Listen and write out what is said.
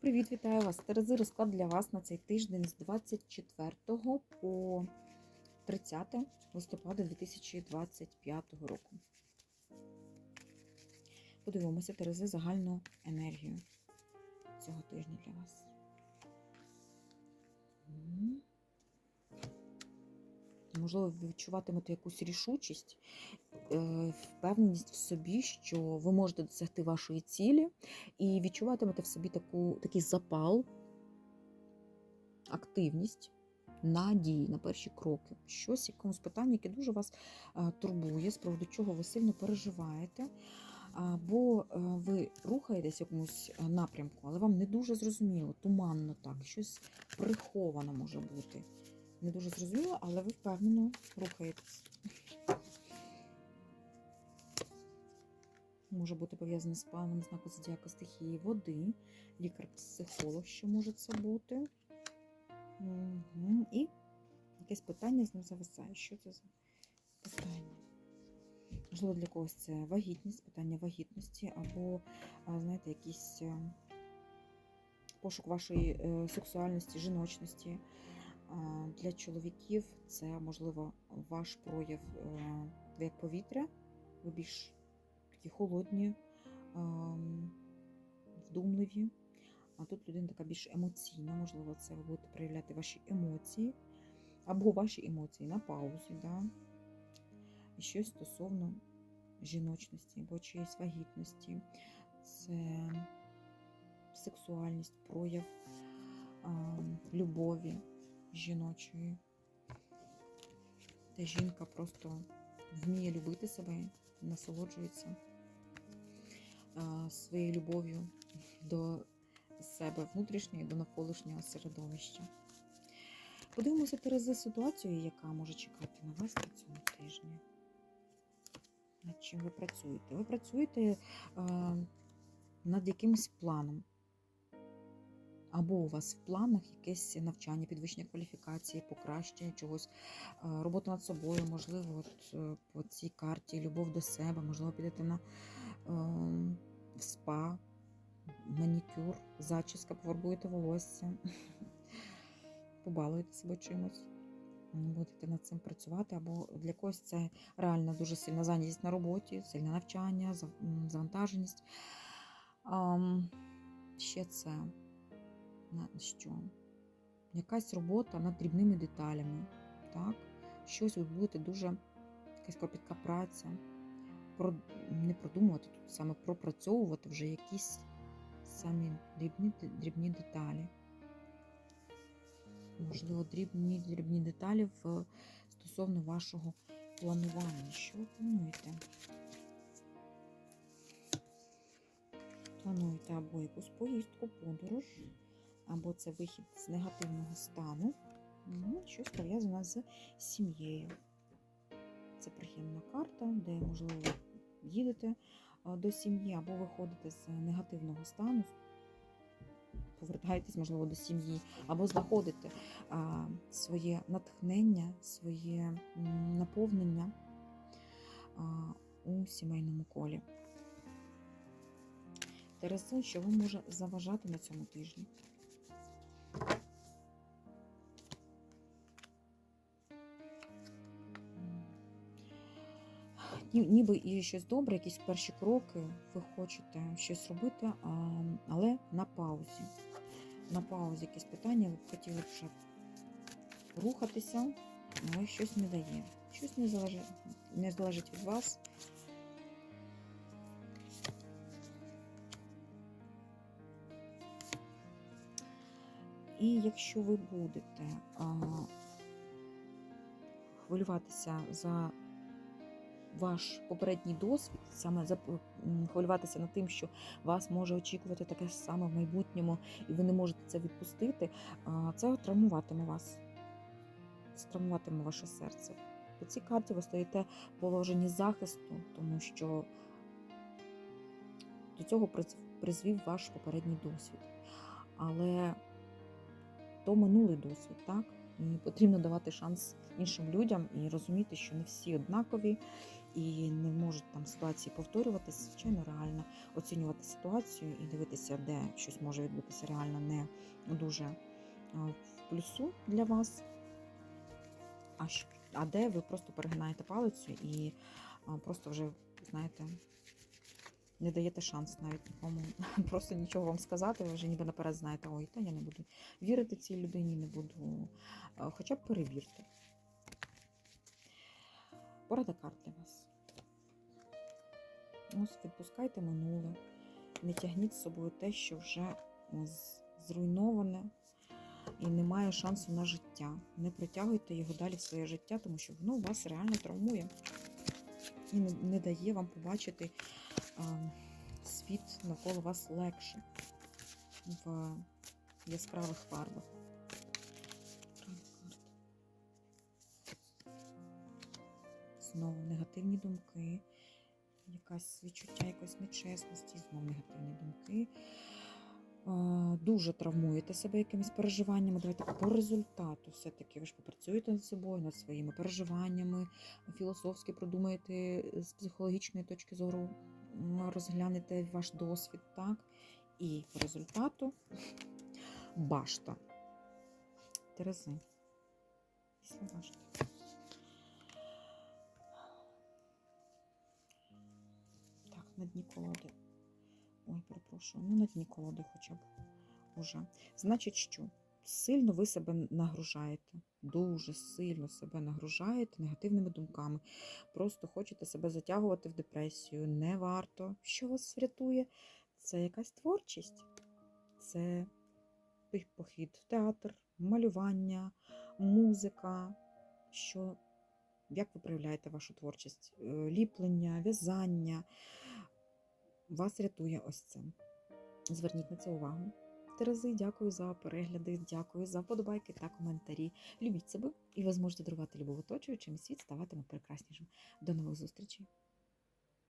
Привіт, вітаю вас! Терези розклад для вас на цей тиждень з 24 по 30 листопада 2025 року. Подивимося Терези загальну енергію цього тижня для вас. Можливо, ви відчуватимете якусь рішучість, е, впевненість в собі, що ви можете досягти вашої цілі, і відчуватимете в собі таку, такий запал, активність на дії, на перші кроки. Щось, якомусь питанні, яке дуже вас е, турбує, з приводу чого ви сильно переживаєте. Або е, ви рухаєтесь в якомусь напрямку, але вам не дуже зрозуміло, туманно так, щось приховано може бути. Не дуже зрозуміло, але ви впевнено рухаєтесь. Може бути пов'язане з планом знаку зодіака стихії води, лікар-психолог, що може це бути. Угу. І якесь питання з ним зависає. Що це за питання? Можливо, для когось це вагітність, питання вагітності, або, знаєте, якийсь е, пошук вашої е, сексуальності, жіночності. Для чоловіків це, можливо, ваш прояв е, як повітря, ви більш такі холодні, ем, вдумливі. А тут людина така більш емоційна, можливо, це ви будете проявляти ваші емоції, або ваші емоції на паузі, да? і щось стосовно жіночності, або чиєїсь вагітності, це сексуальність, прояв ем, любові жіночої. Де жінка просто вміє любити себе, насолоджується своєю любов'ю до себе внутрішньої, до навколишнього середовища. Подивимося Терези ситуацію, яка може чекати на вас на цьому тижні. Над чим ви працюєте? Ви працюєте а, над якимось планом. Або у вас в планах якесь навчання, підвищення кваліфікації, покращення чогось, е, робота над собою, можливо, от е, по цій карті любов до себе, можливо, підете на е, в спа, манікюр, зачіска, пофарбуєте волосся, побалуєте себе чимось. Будете над цим працювати, або для когось це реально дуже сильна зайнятість на роботі, сильне навчання, завантаженість. Ще це на що? Якась робота над дрібними деталями. Так? Щось ви будете дуже, якась кропітка праця. Про, не продумувати тут саме пропрацьовувати вже якісь самі дрібні, дрібні деталі. Можливо, дрібні дрібні деталі в, стосовно вашого планування. Що ви плануєте? Плануєте або якусь поїздку, подорож, або це вихід з негативного стану, ну, щось пов'язане з сім'єю. Це приємна карта, де, можливо, їдете до сім'ї, або виходите з негативного стану, повертаєтесь, можливо, до сім'ї, або знаходите своє натхнення, своє наповнення у сімейному колі. Терези, що вам може заважати на цьому тижні? Ніби і щось добре, якісь перші кроки, ви хочете щось робити, але на паузі. На паузі якесь питання, ви б хотіли б вже рухатися, але щось не дає. Щось не залежить, не залежить від вас. І якщо ви будете а, хвилюватися за ваш попередній досвід, саме хвилюватися над тим, що вас може очікувати таке саме в майбутньому, і ви не можете це відпустити, це травмуватиме вас. Це травмуватиме ваше серце. По цій карті ви стоїте в положенні захисту, тому що до цього приз- призвів ваш попередній досвід. Але то минулий досвід, так? Потрібно давати шанс іншим людям і розуміти, що не всі однакові і не можуть там ситуації повторюватися. Звичайно, реально оцінювати ситуацію і дивитися, де щось може відбутися реально не дуже е, в плюсу для вас. А, де ви просто перегинаєте палицю і просто вже, знаєте, не даєте шанс навіть нікому просто нічого вам сказати, ви вже ніби наперед знаєте, ой, та я не буду вірити цій людині, не буду. Хоча б перевірте. Порада карт для вас. Ось відпускайте минуле. Не тягніть з собою те, що вже зруйноване і немає шансу на життя. Не притягуйте його далі в своє життя, тому що воно вас реально травмує і не, дає вам побачити світ навколо вас легше в яскравих фарбах. Знову негативні думки, якась відчуття якоїсь нечесності, знову негативні думки. Дуже травмуєте себе якимись переживаннями. Давайте по результату все-таки ви ж попрацюєте над собою, над своїми переживаннями, філософськи продумаєте з психологічної точки зору, розглянете ваш досвід, так? І по результату башта. Терези. Після башти. Так, на дні колоди. Ой, перепрошую, ну на дні колоди хоча б уже. Значить, що? Сильно ви себе нагружаєте, дуже сильно себе нагружаєте негативними думками. Просто хочете себе затягувати в депресію. Не варто. Що вас врятує? Це якась творчість, це похід в театр, малювання, музика. Що, як ви проявляєте вашу творчість? Е, Ліплення, в'язання. Вас рятує ось це. Зверніть на це увагу. Терези, дякую за перегляди, дякую за вподобайки та коментарі. Любіть себе, і ви зможете дарувати любов оточуючим, світ ставатиме прекраснішим. До нових зустрічей!